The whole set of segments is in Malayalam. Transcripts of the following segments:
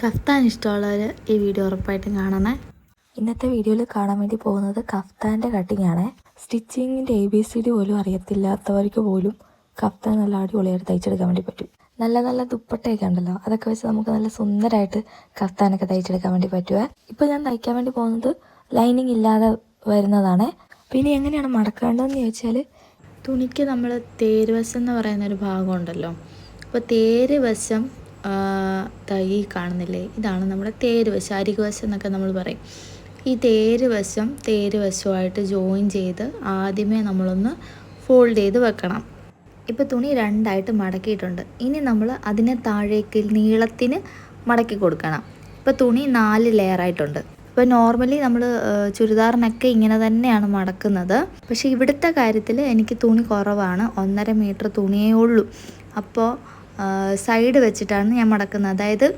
കഫ്താൻ ഇഷ്ടമുള്ളവർ ഈ വീഡിയോ ഉറപ്പായിട്ടും കാണണേ. ഇന്നത്തെ വീഡിയോയിൽ കാണാൻ വേണ്ടി പോകുന്നത് കഫ്താന്റെ കട്ടിംഗ് ആണ്. സ്റ്റിച്ചിങ്ങിന്റെ എ ബി സി ഡി പോലും അറിയത്തില്ലാത്തവർക്ക് പോലും കഫ്താൻ നല്ല അടിപൊളിയായിട്ട് തയ്ച്ചെടുക്കാൻ വേണ്ടി പറ്റും. നല്ല നല്ല ദുപ്പട്ടയൊക്കെ ഉണ്ടല്ലോ അതൊക്കെ വെച്ച് നമുക്ക് നല്ല സുന്ദരമായിട്ട് കഫ്താനൊക്കെ തയ്ച്ചെടുക്കാൻ വേണ്ടി പറ്റുക ഇപ്പോൾ ഞാൻ തയ്ക്കാൻ വേണ്ടി പോകുന്നത് ലൈനിങ് ഇല്ലാതെ വരുന്നതാണ്. പിന്നെ എങ്ങനെയാണ് മടക്കേണ്ടതെന്ന് ചോദിച്ചാൽ തുണിക്ക് നമ്മൾ തേരുവശം എന്ന് പറയുന്ന ഒരു ഭാഗമുണ്ടല്ലോ അപ്പോൾ തേര് വശം ഈ കാണുന്നില്ലേ? ഇതാണ് നമ്മുടെ തേര് വശം അരികുവശം എന്നൊക്കെ നമ്മൾ പറയും. ഈ തേര് വശം തേര് വശമായിട്ട് ജോയിൻ ചെയ്ത് ആദ്യമേ നമ്മളൊന്ന് ഫോൾഡ് ചെയ്ത് വെക്കണം. ഇപ്പോൾ തുണി രണ്ടായിട്ട് മടക്കിയിട്ടുണ്ട്. ഇനി നമ്മൾ അതിനെ താഴേക്ക് നീളത്തിന് മടക്കി കൊടുക്കണം. ഇപ്പോൾ തുണി നാല് ലെയർ ആയിട്ടുണ്ട്. ഇപ്പോൾ നോർമലി നമ്മൾ ചുരിദാറിനൊക്കെ ഇങ്ങനെ തന്നെയാണ് മടക്കുന്നത്. പക്ഷേ ഇവിടുത്തെ കാര്യത്തിൽ എനിക്ക് തുണി കുറവാണ്. ഒന്നര മീറ്റർ തുണിയേ ഉള്ളൂ. അപ്പോൾ സൈഡ് വെച്ചിട്ടാണ് ഞാൻ മടക്കുന്നത്. അതായത്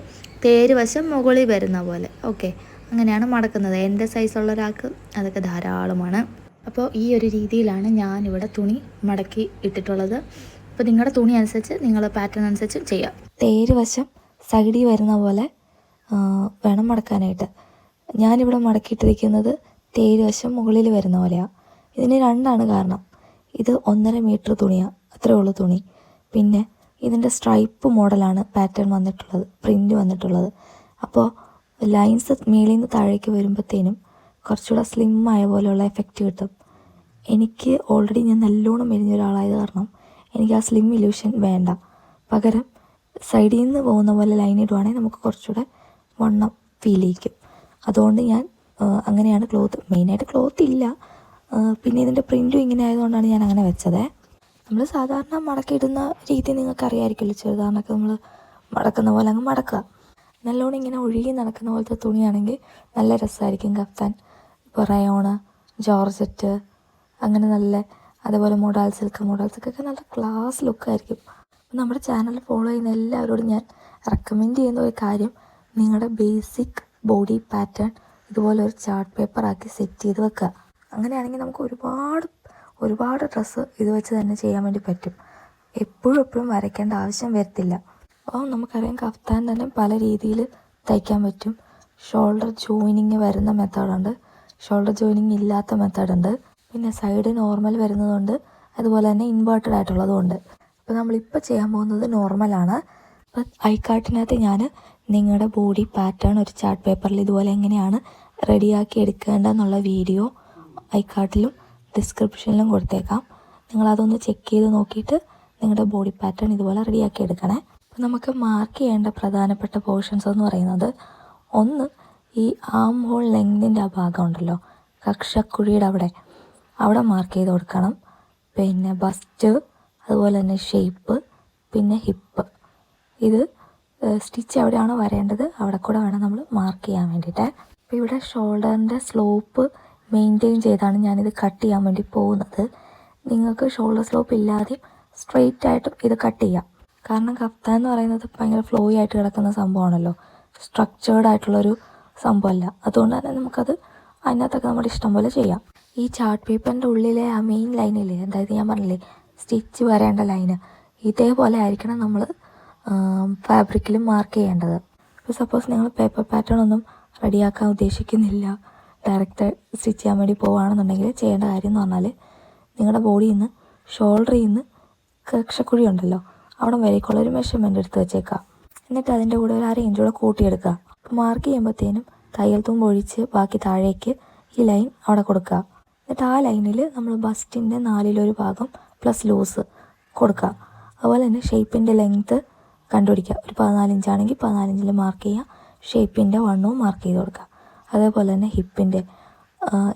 തേര് വശം മുകളിൽ വരുന്ന പോലെ. ഓക്കെ. അങ്ങനെയാണ് മടക്കുന്നത്. എന്റെ സൈസുള്ള ഒരാൾക്ക് അതൊക്കെ ധാരാളമാണ്. അപ്പോൾ ഈ ഒരു രീതിയിലാണ് ഞാനിവിടെ തുണി മടക്കി ഇട്ടിട്ടുള്ളത്. അപ്പോൾ നിങ്ങളുടെ തുണി അനുസരിച്ച് നിങ്ങൾ പാറ്റേൺ അനുസരിച്ച് ചെയ്യാം. തേര് വശം സൈഡിൽ വരുന്ന പോലെ വേണം മടക്കാനായിട്ട്. ഞാനിവിടെ മടക്കിയിട്ടിരിക്കുന്നത് തേര് വശം മുകളിൽ വരുന്ന പോലെയാണ് ഇതിന് രണ്ടാണ് കാരണം. ഇത് ഒന്നര മീറ്റർ തുണിയാണ് അത്രയേ ഉള്ളൂ തുണി. പിന്നെ ഇതിന്റെ സ്ട്രൈപ്പ് മോഡലാണ് പാറ്റേൺ വന്നിട്ടുള്ളത് പ്രിന്റ് വന്നിട്ടുള്ളത്. അപ്പോൾ ലൈൻസ് മേളിൽ നിന്ന് താഴേക്ക് വരുമ്പോഴത്തേനും കുറച്ചുകൂടെ സ്ലിം ആയ പോലെയുള്ള എഫക്റ്റ് കിട്ടും. എനിക്ക് ഓൾറെഡി ഞാൻ നല്ലോണം മെലിഞ്ഞ ഒരാളായത് കാരണം എനിക്ക് ആ സ്ലിം ഇല്യൂഷൻ വേണ്ട. പകരം സൈഡിൽ നിന്ന് പോകുന്ന പോലെ ലൈൻ ഇടുവാണെങ്കിൽ നമുക്ക് കുറച്ചുകൂടെ വണ്ണം ഫീൽ ചെയ്യിക്കും. അതുകൊണ്ട് ഞാൻ അങ്ങനെയാണ് ക്ലോത്ത് മെയിനായിട്ട് ക്ലോത്ത് ഇല്ല. പിന്നെ ഇതിന്റെ പ്രിന്റും ഇങ്ങനെ ആയതുകൊണ്ടാണ് ഞാൻ അങ്ങനെ വെച്ചത്. നമ്മൾ സാധാരണ മടക്കിയിടുന്ന രീതി നിങ്ങൾക്ക് അറിയാമായിരിക്കുമല്ലോ ചെറുതാറിനൊക്കെ നമ്മൾ മടക്കുന്ന പോലെ അങ്ങ് മടക്കുക. നല്ലോണം ഇങ്ങനെ ഒഴുകി നടക്കുന്ന പോലത്തെ തുണിയാണെങ്കിൽ നല്ല രസമായിരിക്കും. കഫ്താൻ ഇപ്പോൾ റയോണ് ജോർജറ്റ് അങ്ങനെ നല്ല അതേപോലെ മൊഡാൽ സിൽക്ക് മൊഡാൽ സിൽക്കൊക്കെ നല്ല ക്ലാസ് ലുക്കായിരിക്കും നമ്മുടെ ചാനൽ ഫോളോ ചെയ്യുന്ന എല്ലാവരോടും ഞാൻ റെക്കമെൻഡ് ചെയ്യുന്ന ഒരു കാര്യം നിങ്ങളുടെ ബേസിക് ബോഡി പാറ്റേൺ ഇതുപോലെ ഒരു ചാർട്ട് പേപ്പർ ആക്കി സെറ്റ് ചെയ്ത് വെക്കുക. അങ്ങനെയാണെങ്കിൽ നമുക്ക് ഒരുപാട് ഒരുപാട് ഡ്രസ്സ് ഇത് വെച്ച് തന്നെ ചെയ്യാൻ വേണ്ടി പറ്റും. എപ്പോഴും എപ്പോഴും വരയ്ക്കേണ്ട ആവശ്യം വരത്തില്ല. അപ്പോൾ നമുക്കറിയാം കഫ്താൻ തന്നെ പല രീതിയിൽ തയ്ക്കാൻ പറ്റും. ഷോൾഡർ ജോയിനിങ് വരുന്ന മെത്തേഡുണ്ട് ഷോൾഡർ ജോയിനിങ് ഇല്ലാത്ത മെത്തേഡുണ്ട് പിന്നെ സൈഡ് നോർമൽ വരുന്നതുണ്ട്. അതുപോലെ തന്നെ ഇൻവേർട്ടഡ് ആയിട്ടുള്ളതുമുണ്ട് അപ്പോൾ നമ്മളിപ്പോൾ ചെയ്യാൻ പോകുന്നത് നോർമലാണ് അപ്പോൾ ഐക്കാട്ടിനകത്ത് ഞാൻ നിങ്ങളുടെ ബോഡി പാറ്റേൺ ഒരു ചാർട്ട് പേപ്പറിൽ ഇതുപോലെ എങ്ങനെയാണ് റെഡിയാക്കി എടുക്കേണ്ടതെന്നുള്ള വീഡിയോ ഐക്കാർട്ടിലും ഡിസ്ക്രിപ്ഷനിലും കൊടുത്തേക്കാം. നിങ്ങളതൊന്ന് ചെക്ക് ചെയ്ത് നോക്കിയിട്ട് നിങ്ങളുടെ ബോഡി പാറ്റേൺ ഇതുപോലെ റെഡിയാക്കി എടുക്കണേ. അപ്പോൾ നമുക്ക് മാർക്ക് ചെയ്യേണ്ട പ്രധാനപ്പെട്ട പോർഷൻസ് എന്ന് പറയുന്നത് ഒന്ന് ഈ ആം ഹോൾ ലെങ്തിന്റെ ആ ഭാഗം ഉണ്ടല്ലോ കക്ഷക്കുഴിയുടെ അവിടെ. അവിടെ മാർക്ക് ചെയ്ത് കൊടുക്കണം. പിന്നെ ബസ്റ്റ് അതുപോലെ തന്നെ ഷേപ്പ് പിന്നെ ഹിപ്പ് ഇത് സ്റ്റിച്ച് എവിടെയാണോ വരേണ്ടത്? അവിടെ കൂടെ വേണം നമ്മൾ മാർക്ക് ചെയ്യാൻ വേണ്ടിയിട്ട്. അപ്പോൾ ഇവിടെ ഷോൾഡറിന്റെ സ്ലോപ്പ് മെയിന്റെയിൻ ചെയ്താണ് ഞാനിത് കട്ട് ചെയ്യാൻ വേണ്ടി പോകുന്നത്. നിങ്ങൾക്ക് ഷോൾഡർ സ്ലോപ്പ് ഇല്ലാതെയും സ്ട്രെയിറ്റ് ആയിട്ടും ഇത് കട്ട് ചെയ്യാം. കാരണം കഫ്ത എന്ന് പറയുന്നത് ഭയങ്കര ഫ്ലോയി ആയിട്ട് കിടക്കുന്ന സംഭവമാണല്ലോ. സ്ട്രക്ചേർഡ് ആയിട്ടുള്ളൊരു സംഭവമല്ല. അതുകൊണ്ട് തന്നെ നമുക്കത് അതിനകത്തൊക്കെ നമ്മുടെ ഇഷ്ടം പോലെ ചെയ്യാം. ഈ ചാർട്ട് പേപ്പറിന്റെ ഉള്ളിലെ ആ മെയിൻ ലൈനില്ലേ അതായത് ഞാൻ പറഞ്ഞില്ലേ സ്റ്റിച്ച് വരേണ്ട ലൈന് ഇതേപോലെ ആയിരിക്കണം നമ്മൾ ഫാബ്രിക്കിലും മാർക്ക് ചെയ്യേണ്ടത്. ഇപ്പോൾ സപ്പോസ് നിങ്ങൾ പേപ്പർ പാറ്റേൺ ഒന്നും റെഡിയാക്കാൻ ഉദ്ദേശിക്കുന്നില്ല. ഡയറക്റ്റ് സ്റ്റിച്ച് ചെയ്യാൻ വേണ്ടി പോവുകയാണെന്നുണ്ടെങ്കിൽ ചെയ്യേണ്ട കാര്യം എന്ന് പറഞ്ഞാൽ നിങ്ങളുടെ ബോഡിയിൽ നിന്ന് ഷോൾഡറിൽ നിന്ന് കക്ഷക്കുഴി ഉണ്ടല്ലോ അവിടെ വരയ്ക്കുള്ള ഒരു മെഷർമെന്റ് എടുത്ത് വെച്ചേക്കാം. എന്നിട്ട് അതിന്റെ കൂടെ ഒരു അര ഇഞ്ച് കൂടെ കൂട്ടിയെടുക്കുക മാർക്ക് ചെയ്യുമ്പോഴത്തേനും തയ്യൽ തുമ്പ് ഒഴിച്ച് ബാക്കി താഴേക്ക് ഈ ലൈൻ അവിടെ കൊടുക്കുക എന്നിട്ട് ആ ലൈനിൽ നമ്മൾ ബസ്റ്റിന്റെ നാലിലൊരു ഭാഗം പ്ലസ് ലൂസ് കൊടുക്കുക അതുപോലെ തന്നെ ഷേപ്പിന്റെ ലെങ്ത്ത് കണ്ടുപിടിക്കുക ഒരു പതിനാലിഞ്ചാണെങ്കിൽ പതിനാലിഞ്ചിൽ മാർക്ക് ചെയ്യുക ഷേപ്പിന്റെ വണ്ണവും മാർക്ക് ചെയ്ത് കൊടുക്കുക അതേപോലെ തന്നെ ഹിപ്പിന്റെ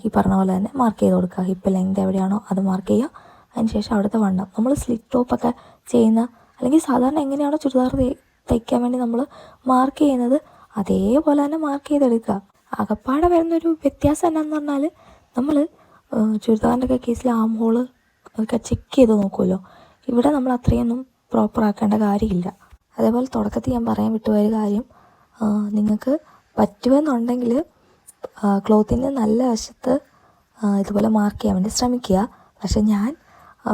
ഈ പറഞ്ഞ പോലെ തന്നെ മാർക്ക് ചെയ്ത് കൊടുക്കുക. ഹിപ്പ് ലെങ്ത് എവിടെയാണോ അത് മാർക്ക് ചെയ്യുക. അതിനുശേഷം അവിടുത്തെ വണ്ണം. നമ്മൾ സ്ലിറ്റ് ടോപ്പൊക്കെ ചെയ്യുന്ന അല്ലെങ്കിൽ സാധാരണ എങ്ങനെയാണോ ചുരിദാർ തയ്- തയ്ക്കാൻ വേണ്ടി നമ്മൾ മാർക്ക് ചെയ്യുന്നത് അതേപോലെ തന്നെ മാർക്ക് ചെയ്തെടുക്കുക. അകപ്പാടെ വരുന്നൊരു വ്യത്യാസം എന്നാന്ന് പറഞ്ഞാൽ നമ്മൾ ചുരിദാറിന്റെ ഒക്കെ കേസിൽ ആം ഹോൾ ഒക്കെ ചെക്ക് ചെയ്ത് നോക്കുമല്ലോ ഇവിടെ നമ്മൾ അത്രയൊന്നും പ്രോപ്പർ ആക്കേണ്ട കാര്യമില്ല. അതേപോലെ തുടക്കത്തിൽ ഞാൻ പറയാൻ വിട്ടുപോയ കാര്യം നിങ്ങൾക്ക് പറ്റുമെന്നുണ്ടെങ്കിൽ ക്ലോത്തിന്റെ നല്ല വശത്ത് ഇതുപോലെ മാർക്ക് ചെയ്യാൻ വേണ്ടി ശ്രമിക്കുക. പക്ഷെ ഞാൻ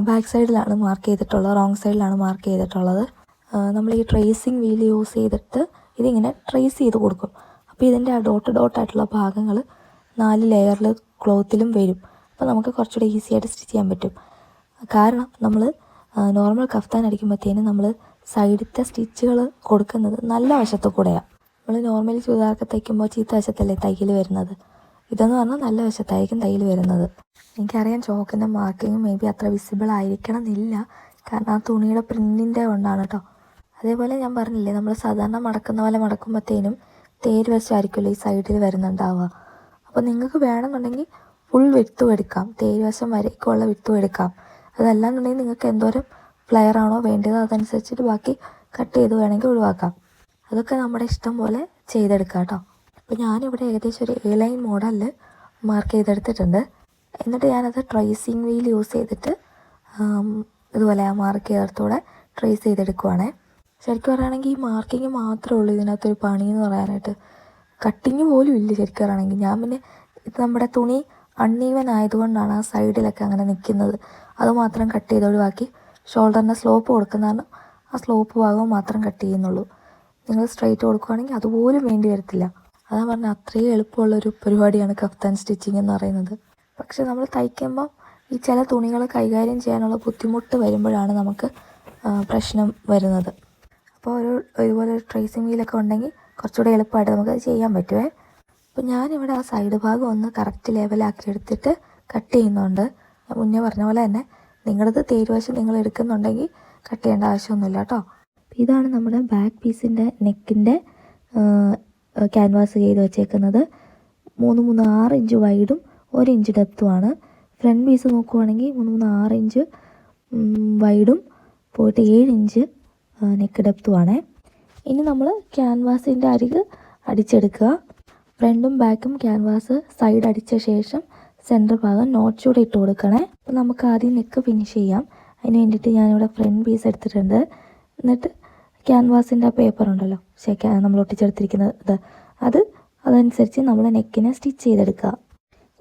ബാക്ക് സൈഡിലാണ് മാർക്ക് ചെയ്തിട്ടുള്ളത് റോങ് സൈഡിലാണ് മാർക്ക് ചെയ്തിട്ടുള്ളത്. നമ്മൾ ഈ ട്രേസിങ് വീൽ യൂസ് ചെയ്തിട്ട് ഇതിങ്ങനെ ട്രേസ് ചെയ്ത് കൊടുക്കും. അപ്പോൾ ഇതിന്റെ ആ ഡോട്ട് ഡോട്ടായിട്ടുള്ള ഭാഗങ്ങൾ നാല് ലെയറിൽ ക്ലോത്തിലും വരും. അപ്പോൾ നമുക്ക് കുറച്ചുകൂടി ഈസി ആയിട്ട് സ്റ്റിച്ച് ചെയ്യാൻ പറ്റും. കാരണം നമ്മൾ നോർമൽ കഫ്താൻ അടിക്കുമ്പോഴത്തേനും നമ്മൾ സൈഡിലത്തെ സ്റ്റിച്ചുകൾ കൊടുക്കുന്നത് നല്ല വശത്തു കൂടെയാണ് നമ്മൾ നോർമലി ചുരിദാറൊക്കെ തയ്ക്കുമ്പോൾ ചീത്ത വശത്തല്ലേ തയ്യൽ വരുന്നത്? ഇതെന്ന് പറഞ്ഞാൽ നല്ല വശത്തായിരിക്കും തയ്യൽ വരുന്നത്. എനിക്കറിയാം ചോക്കിന്റെ മാർക്കിങ് മേ ബി അത്ര വിസിബിൾ ആയിരിക്കണം എന്നില്ല കാരണം ആ തുണിയുടെ പ്രിന്റിന്റെ കൊണ്ടാണ് കേട്ടോ അതേപോലെ ഞാൻ പറഞ്ഞില്ലേ നമ്മൾ സാധാരണ മടക്കുന്ന പോലെ മടക്കുമ്പോഴത്തേനും തേര് വശമായിരിക്കുമല്ലോ ഈ സൈഡിൽ വരുന്നുണ്ടാവുക. അപ്പോൾ നിങ്ങൾക്ക് വേണമെന്നുണ്ടെങ്കിൽ ഫുൾ വിട്ടും എടുക്കാം. തേര് വശം വരേക്കുള്ള വിട്ടും എടുക്കാം. അതല്ലാന്നുണ്ടെങ്കിൽ നിങ്ങൾക്ക് എന്തോരം ഫ്ലെയർ ആണോ വേണ്ടത് അതനുസരിച്ചിട്ട് ബാക്കി കട്ട് ചെയ്ത് വേണമെങ്കിൽ ഒഴിവാക്കാം. അതൊക്കെ നമ്മുടെ ഇഷ്ടം പോലെ ചെയ്തെടുക്കാം കേട്ടോ അപ്പോൾ ഞാനിവിടെ ഏകദേശം ഒരു എ ലൈൻ മോഡലിൽ മാർക്ക് ചെയ്തെടുത്തിട്ടുണ്ട്. എന്നിട്ട് ഞാനത് ട്രേസിങ് വീൽ യൂസ് ചെയ്തിട്ട് ഇതുപോലെ ആ മാർക്ക് ചേർത്തൂടെ ട്രേസ് ചെയ്തെടുക്കുവാണേ. ശരിക്കും പറയുകയാണെങ്കിൽ ഈ മാർക്കിങ് മാത്രമേ ഉള്ളൂ ഇതിനകത്തൊരു പണി എന്ന് പറയാനായിട്ട്. കട്ടിങ് പോലും ഇല്ല ശരിക്കും പറയുകയാണെങ്കിൽ. ഞാൻ പിന്നെ ഇത് നമ്മുടെ തുണി അൺഈവൻ ആയതുകൊണ്ടാണ് ആ സൈഡിലൊക്കെ അങ്ങനെ നിൽക്കുന്നത്. അതുമാത്രം കട്ട് ചെയ്ത് ഒഴിവാക്കി. ഷോൾഡറിന് സ്ലോപ്പ് കൊടുക്കുന്നതാണ്. ആ സ്ലോപ്പ് ഭാഗവും മാത്രം കട്ട് ചെയ്യുന്നുള്ളൂ. നിങ്ങൾ സ്ട്രൈറ്റ് കൊടുക്കുകയാണെങ്കിൽ അതുപോലും വേണ്ടി വരത്തില്ല. അതാ പറഞ്ഞാൽ അത്രയും എളുപ്പമുള്ളൊരു പരിപാടിയാണ് കഫ്താൻ സ്റ്റിച്ചിങ് എന്ന് പറയുന്നത്. പക്ഷെ നമ്മൾ തയ്ക്കുമ്പോൾ ഈ ചില തുണികൾ കൈകാര്യം ചെയ്യാനുള്ള ബുദ്ധിമുട്ട് വരുമ്പോഴാണ് നമുക്ക് പ്രശ്നം വരുന്നത്. അപ്പോൾ ഒരു ഇതുപോലെ ഒരു ട്രേസിംഗ് വീലൊക്കെ ഉണ്ടെങ്കിൽ കുറച്ചുകൂടെ എളുപ്പമായിട്ട് നമുക്കത് ചെയ്യാൻ പറ്റുമേ അപ്പോൾ ഞാനിവിടെ ആ സൈഡ് ഭാഗം ഒന്ന് കറക്റ്റ് ലെവലാക്കി എടുത്തിട്ട് കട്ട് ചെയ്യുന്നുണ്ട്. മുന്നേ പറഞ്ഞ പോലെ തന്നെ നിങ്ങളത് തേരുവശം നിങ്ങൾ എടുക്കുന്നുണ്ടെങ്കിൽ കട്ട് ചെയ്യേണ്ട ആവശ്യമൊന്നുമില്ല കേട്ടോ. ഇതാണ് നമ്മുടെ ബാക്ക് പീസിന്റെ നെക്കിന്റെ ക്യാൻവാസ് ചെയ്ത് വെച്ചേക്കുന്നത്. മൂന്ന് മൂന്ന് ആറ് ഇഞ്ച് വൈഡും ഒരു ഇഞ്ച് ഡെപ്തുമാണ്. ഫ്രണ്ട് പീസ് നോക്കുവാണെങ്കിൽ മൂന്ന് മൂന്ന് ആറ് ഇഞ്ച് വൈഡും പോയിട്ട് ഏഴ് ഇഞ്ച് നെക്ക് ഡെപ്തുമാണ് ഇനി നമ്മൾ ക്യാൻവാസിന്റെ അരിക് അടിച്ചെടുക്കുക. ഫ്രണ്ടും ബാക്കും ക്യാൻവാസ് സൈഡ് അടിച്ച ശേഷം സെന്റർ ഭാഗം നോട്ട്സൂടെ ഇട്ട് കൊടുക്കണേ. അപ്പോൾ നമുക്ക് ആദ്യം നെക്ക് ഫിനിഷ് ചെയ്യാം. അതിന് വേണ്ടിയിട്ട് ഞാനിവിടെ ഫ്രണ്ട് പീസ് എടുത്തിട്ടുണ്ട്. എന്നിട്ട് ക്യാൻവാസിന്റെ പേപ്പർ ഉണ്ടല്ലോ. പക്ഷേ നമ്മൾ ഒട്ടിച്ചെടുത്തിരിക്കുന്നത് അത് അതനുസരിച്ച് നമ്മൾ നെക്കിനെ സ്റ്റിച്ച് ചെയ്തെടുക്കുക.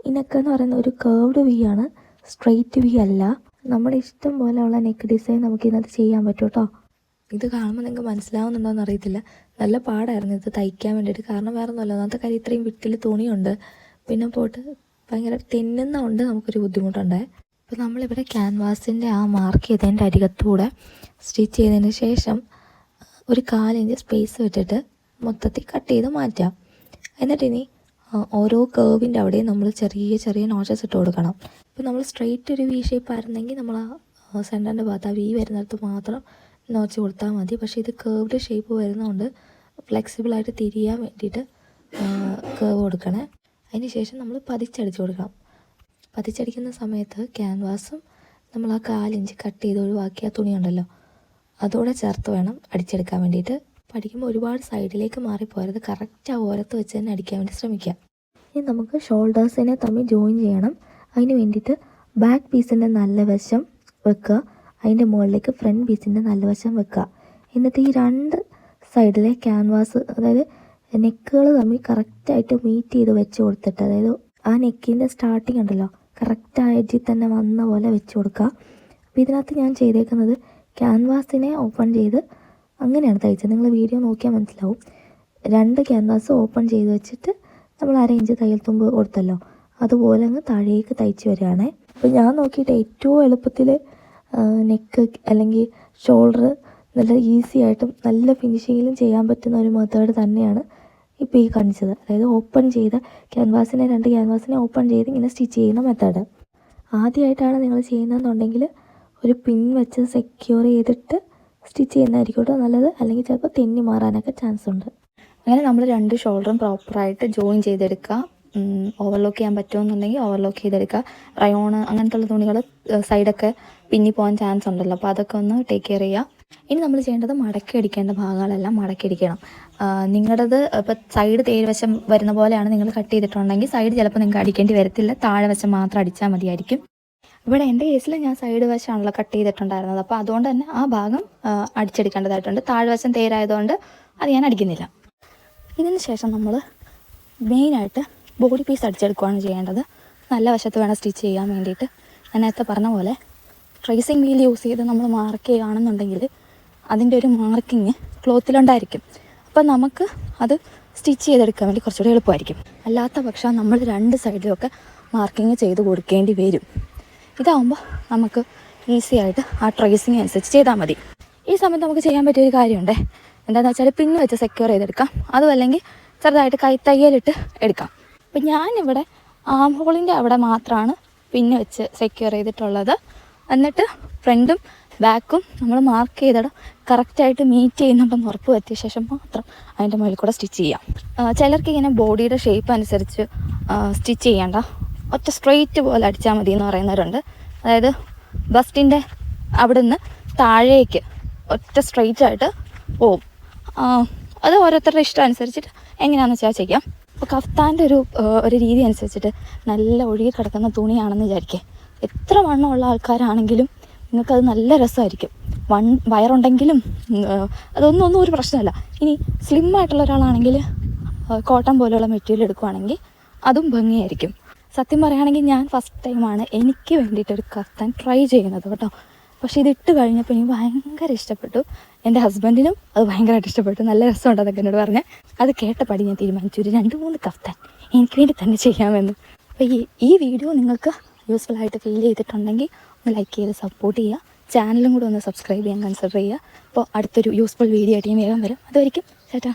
ഈ നെക്ക് എന്ന് പറയുന്നത് ഒരു കേർവ്ഡ് വി ആണ്. സ്ട്രെയിറ്റ് വി അല്ല. നമ്മുടെ ഇഷ്ടം പോലെയുള്ള നെക്ക് ഡിസൈൻ നമുക്ക് ഇതിനകത്ത് ചെയ്യാൻ പറ്റും കേട്ടോ. ഇത് കാണുമ്പോൾ നിങ്ങൾക്ക് മനസ്സിലാവുന്നുണ്ടോയെന്ന് അറിയത്തില്ല. നല്ല പാടായിരുന്നു ഇത് തയ്ക്കാൻ വേണ്ടിയിട്ട്. കാരണം വേറെ ഒന്നുമല്ല ഒന്നാമത്തെ കാര്യം ഇത്രയും വിട്ടിൽ തുണിയുണ്ട്. പിന്നെ പോയിട്ട് ഭയങ്കര തെന്നുന്നതുകൊണ്ട് നമുക്കൊരു ബുദ്ധിമുട്ടുണ്ട്. അപ്പോൾ നമ്മളിവിടെ ക്യാൻവാസിന്റെ ആ മാർക്ക് ചെയ്തതിന്റെ അരികത്തൂടെ സ്റ്റിച്ച് ചെയ്തതിന് ശേഷം ഒരു കാലിഞ്ച് സ്പേസ് വിട്ടിട്ട് മൊത്തത്തിൽ കട്ട് ചെയ്ത് മാറ്റാം. എന്നിട്ട് ഇനി ഓരോ കേർവിന്റെ അവിടെ നമ്മൾ ചെറിയ ചെറിയ നോച്ചസ് ഇട്ട് കൊടുക്കണം. ഇപ്പോൾ നമ്മൾ സ്ട്രെയിറ്റ് ഒരു വി ഷേപ്പ് ആയിരുന്നെങ്കിൽ നമ്മൾ ആ സെന്ററിന്റെ ഭാഗത്ത് ആ വി വരുന്നിടത്ത് മാത്രം നോച്ച് കൊടുത്താൽ മതി. പക്ഷേ ഇത് കേർവ്ഡ് ഷേപ്പ് വരുന്നതുകൊണ്ട് ഫ്ലെക്സിബിളായിട്ട് തിരിയാൻ വേണ്ടിയിട്ട് കേർവ് കൊടുക്കണേ. അതിന് ശേഷം നമ്മൾ പതിച്ചടിച്ച് കൊടുക്കണം. പതിച്ചടിക്കുന്ന സമയത്ത് ക്യാൻവാസും നമ്മൾ ആ കാലിഞ്ച് കട്ട് ചെയ്ത് ഒഴിവാക്കിയ തുണിയുണ്ടല്ലോ. അതോടെ ചേർത്ത് വേണം അടിച്ചെടുക്കാൻ വേണ്ടിയിട്ട്. പഠിക്കുമ്പോൾ ഒരുപാട് സൈഡിലേക്ക് മാറിപ്പോരുത് കറക്റ്റ് ആ ഓരത്ത് വെച്ച് തന്നെ അടിക്കാൻ വേണ്ടി ശ്രമിക്കുക ഇനി നമുക്ക് ഷോൾഡേഴ്സിനെ തമ്മിൽ ജോയിൻ ചെയ്യണം. അതിന് വേണ്ടിയിട്ട് ബാക്ക് പീസിന്റെ നല്ല വശം വെക്കുക അതിന്റെ മുകളിലേക്ക് ഫ്രണ്ട് പീസിന്റെ നല്ല വശം വെക്കുക എന്നിട്ട് ഈ രണ്ട് സൈഡിലെ ക്യാൻവാസ് അതായത് നെക്കുകൾ തമ്മിൽ കറക്റ്റായിട്ട് മീറ്റ് ചെയ്ത് വെച്ച് കൊടുത്തിട്ട് അതായത് ആ നെക്കിന്റെ സ്റ്റാർട്ടിങ് ഉണ്ടല്ലോ കറക്റ്റ് ആ എഡ്ജിൽ തന്നെ വന്ന പോലെ വെച്ച് കൊടുക്കുക അപ്പോൾ ഇതിനകത്ത് ഞാൻ ചെയ്തേക്കുന്നത് ക്യാൻവാസിനെ ഓപ്പൺ ചെയ്ത് അങ്ങനെയാണ് തയ്ച്ചത്. നിങ്ങൾ വീഡിയോ നോക്കിയാൽ മനസ്സിലാവും. രണ്ട് ക്യാൻവാസ് ഓപ്പൺ ചെയ്ത് വെച്ചിട്ട് നമ്മൾ അര ഇഞ്ച് തയ്യൽ തുമ്പ് കൊടുത്തല്ലോ. അതുപോലെ അങ്ങ് താഴേക്ക് തയ്ച്ച് വരികയാണേ. അപ്പോൾ ഞാൻ നോക്കിയിട്ട് ഏറ്റവും എളുപ്പത്തിൽ നെക്ക് അല്ലെങ്കിൽ ഷോൾഡർ നല്ല ഈസി ആയിട്ടും നല്ല ഫിനിഷിങ്ങിലും ചെയ്യാൻ പറ്റുന്ന ഒരു മെത്തേഡ് തന്നെയാണ് ഇപ്പോൾ ഈ കാണിച്ചത്. അതായത് ഓപ്പൺ ചെയ്ത ക്യാൻവാസിനെ രണ്ട് ക്യാൻവാസിനെ ഓപ്പൺ ചെയ്ത് ഇങ്ങനെ സ്റ്റിച്ച് ചെയ്യുന്ന മെത്തേഡ് ആദ്യമായിട്ടാണ് നിങ്ങൾ ചെയ്യുന്നതെന്നുണ്ടെങ്കിൽ ഒരു പിൻ വെച്ച് സെക്യൂർ ചെയ്തിട്ട് സ്റ്റിച്ച് ചെയ്യുന്നതായിരിക്കും കേട്ടോ നല്ലത്. അല്ലെങ്കിൽ ചിലപ്പോൾ തെന്നി മാറാനൊക്കെ ചാൻസ് ഉണ്ട്. അങ്ങനെ നമ്മൾ രണ്ട് ഷോൾഡറും പ്രോപ്പറായിട്ട് ജോയിൻ ചെയ്തെടുക്കുക. ഓവർലോക്ക് ചെയ്യാൻ പറ്റുമെന്നുണ്ടെങ്കിൽ ഓവർലോക്ക് ചെയ്തെടുക്കുക. റയോണ് അങ്ങനത്തെ ഉള്ള തുണികൾ സൈഡൊക്കെ പിന്നി പോകാൻ ചാൻസ് ഉണ്ടല്ലോ. അപ്പോൾ അതൊക്കെ ഒന്ന് ടേക്ക് കെയർ ചെയ്യുക. ഇനി നമ്മൾ ചെയ്യേണ്ടത് മടക്കി അടിക്കേണ്ട ഭാഗങ്ങളെല്ലാം മടക്കി അടിക്കണം. നിങ്ങളുടേത് ഇപ്പോൾ സൈഡ് തേരുവശം വരുന്ന പോലെയാണ് നിങ്ങൾ കട്ട് ചെയ്തിട്ടുണ്ടെങ്കിൽ സൈഡ് ചിലപ്പോൾ നിങ്ങൾക്ക് അടിക്കേണ്ടി വരത്തില്ല. താഴെ വശം മാത്രം അടിച്ചാൽ മതിയായിരിക്കും. ഇവിടെ എന്റെ കേസിൽ ഞാൻ സൈഡ് വശമാണല്ലോ കട്ട് ചെയ്തിട്ടുണ്ടായിരുന്നത്. അപ്പോൾ അതുകൊണ്ട് തന്നെ ആ ഭാഗം അടിച്ചെടുക്കേണ്ടതായിട്ടുണ്ട്. താഴ്വശം തേരായതുകൊണ്ട് അത് ഞാൻ അടിക്കുന്നില്ല. ഇതിന് ശേഷം നമ്മൾ മെയിനായിട്ട് ബോഡി പീസ് അടിച്ചെടുക്കുകയാണ് ചെയ്യേണ്ടത്. നല്ല വശത്ത് വേണം സ്റ്റിച്ച് ചെയ്യാൻ വേണ്ടിയിട്ട്. ഞാൻ നേരത്തെ പറഞ്ഞ പോലെ ട്രേസിങ് വീൽ യൂസ് ചെയ്ത് നമ്മൾ മാർക്ക് ചെയ്യുകയാണെന്നുണ്ടെങ്കിൽ അതിന്റെ ഒരു മാർക്കിങ് ക്ലോത്തിലുണ്ടായിരിക്കും അപ്പം നമുക്ക് അത് സ്റ്റിച്ച് ചെയ്തെടുക്കാൻ വേണ്ടി കുറച്ചുകൂടി എളുപ്പമായിരിക്കും. അല്ലാത്ത പക്ഷം നമ്മൾ രണ്ട് സൈഡിലൊക്കെ മാർക്കിങ് ചെയ്ത് കൊടുക്കേണ്ടി വരും. ഇതാവുമ്പോൾ നമുക്ക് ഈസി ആയിട്ട് ആ ട്രേസിങ് അനുസരിച്ച് ചെയ്താൽ മതി. ഈ സമയത്ത് നമുക്ക് ചെയ്യാൻ പറ്റിയ ഒരു കാര്യമുണ്ടേ. എന്താണെന്ന് വെച്ചാൽ പിന്ന് വെച്ച് സെക്യൂർ ചെയ്തെടുക്കാം. അതും അല്ലെങ്കിൽ ചെറുതായിട്ട് കൈത്തയ്യലിട്ട് എടുക്കാം. അപ്പം ഞാനിവിടെ ആം ഹോളിന്റെ അവിടെ മാത്രമാണ് പിന്ന് വെച്ച് സെക്യൂർ ചെയ്തിട്ടുള്ളത്. എന്നിട്ട് ഫ്രണ്ടും ബാക്കും നമ്മൾ മാർക്ക് ചെയ്തിടം കറക്റ്റായിട്ട് മീറ്റ് ചെയ്യുന്നുണ്ടെന്ന് ഉറപ്പ് വരുത്തിയ ശേഷം മാത്രം അതിന്റെ മുകളിൽ കൂടെ സ്റ്റിച്ച് ചെയ്യാം. ചിലർക്ക് ഇങ്ങനെ ബോഡിയുടെ ഷേപ്പ് അനുസരിച്ച് സ്റ്റിച്ച് ചെയ്യേണ്ട ഒറ്റ സ്ട്രെയിറ്റ് പോലെ അടിച്ചാൽ മതി എന്ന് പറയുന്നവരുണ്ട്. അതായത് ബസ്റ്റിന്റെ അവിടെ നിന്ന് താഴേക്ക് ഒറ്റ സ്ട്രെയിറ്റ് ആയിട്ട് പോവും. അത് ഓരോരുത്തരുടെ ഇഷ്ടം അനുസരിച്ചിട്ട് എങ്ങനെയാണെന്ന് വെച്ചാൽ ചെയ്യാം. അപ്പോൾ കഫ്താന്റെ ഒരു ഒരു രീതി അനുസരിച്ചിട്ട് നല്ല ഒഴുകി കിടക്കുന്ന തുണിയാണെന്ന് വിചാരിക്കേ. എത്ര വണ്ണമുള്ള ആൾക്കാരാണെങ്കിലും നിങ്ങൾക്കത് നല്ല രസമായിരിക്കും. വൺ വയറുണ്ടെങ്കിലും അതൊന്നും ഒന്നും ഒരു പ്രശ്നമല്ല. ഇനി സ്ലിം ആയിട്ടുള്ള ഒരാളാണെങ്കിൽ കോട്ടൺ പോലെയുള്ള മെറ്റീരിയൽ എടുക്കുവാണെങ്കിൽ അതും ഭംഗിയായിരിക്കും. സത്യം പറയുകയാണെങ്കിൽ ഞാൻ ഫസ്റ്റ് ടൈമാണ് എനിക്ക് വേണ്ടിയിട്ടൊരു കർത്താൻ ട്രൈ ചെയ്യുന്നത് കേട്ടോ. പക്ഷേ ഇതിട്ട് കഴിഞ്ഞപ്പോൾ എനിക്ക് ഭയങ്കര ഇഷ്ടപ്പെട്ടു. എന്റെ ഹസ്ബൻഡിനും അത് ഭയങ്കരമായിട്ട് ഇഷ്ടപ്പെട്ടു. നല്ല രസമുണ്ട് അതൊക്കെ എന്നോട് പറഞ്ഞ്. അത് കേട്ടപ്പടി ഞാൻ തീരുമാനിച്ചു. ഒരു രണ്ട് മൂന്ന് കഫ്താൻ എനിക്ക് വേണ്ടി തന്നെ ചെയ്യാമെന്ന്. അപ്പോൾ ഈ ഈ വീഡിയോ നിങ്ങൾക്ക് യൂസ്ഫുൾ ആയിട്ട് ഫീൽ ചെയ്തിട്ടുണ്ടെങ്കിൽ ഒന്ന് ലൈക്ക് ചെയ്ത് സപ്പോർട്ട് ചെയ്യുക. ചാനലും കൂടെ ഒന്ന് സബ്സ്ക്രൈബ് ചെയ്യാൻ കൺസിഡർ ചെയ്യുക. അപ്പോൾ അടുത്തൊരു യൂസ്ഫുൾ വീഡിയോ ആയിട്ട് ഞാൻ വേഗം വരും. അതുവരിക്കും ചേട്ടാ